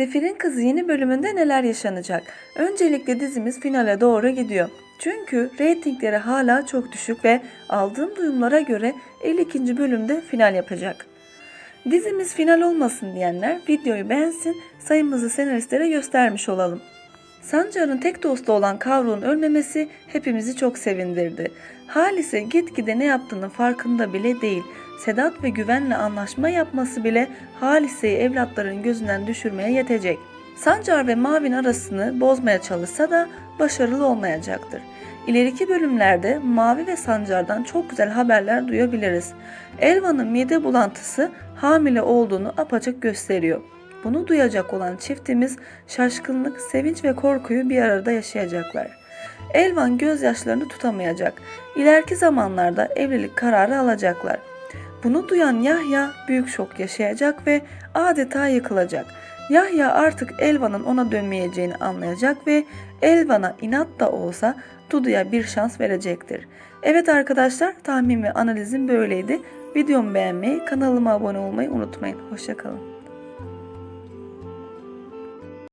Sefir'in Kızı yeni bölümünde neler yaşanacak? Öncelikle dizimiz finale doğru gidiyor. Çünkü reytingleri hala çok düşük ve aldığım duyumlara göre 52. bölümde final yapacak. Dizimiz final olmasın diyenler videoyu beğensin, sayımızı senaristlere göstermiş olalım. Sancar'ın tek dostu olan Kavruğun ölmemesi hepimizi çok sevindirdi. Halise gitgide ne yaptığının farkında bile değil. Sedat ve Güven'le anlaşma yapması bile Halise'yi evlatların gözünden düşürmeye yetecek. Sancar ve Mavin arasını bozmaya çalışsa da başarılı olmayacaktır. İleriki bölümlerde Mavi ve Sancar'dan çok güzel haberler duyabiliriz. Elvan'ın mide bulantısı hamile olduğunu apaçık gösteriyor. Bunu duyacak olan çiftimiz şaşkınlık, sevinç ve korkuyu bir arada yaşayacaklar. Elvan gözyaşlarını tutamayacak. İleriki zamanlarda evlilik kararı alacaklar. Bunu duyan Yahya büyük şok yaşayacak ve adeta yıkılacak. Yahya artık Elvan'ın ona dönmeyeceğini anlayacak ve Elvan'a inat da olsa Dudu'ya bir şans verecektir. Evet arkadaşlar tahmin ve analizim böyleydi. Videomu beğenmeyi, kanalıma abone olmayı unutmayın. Hoşçakalın.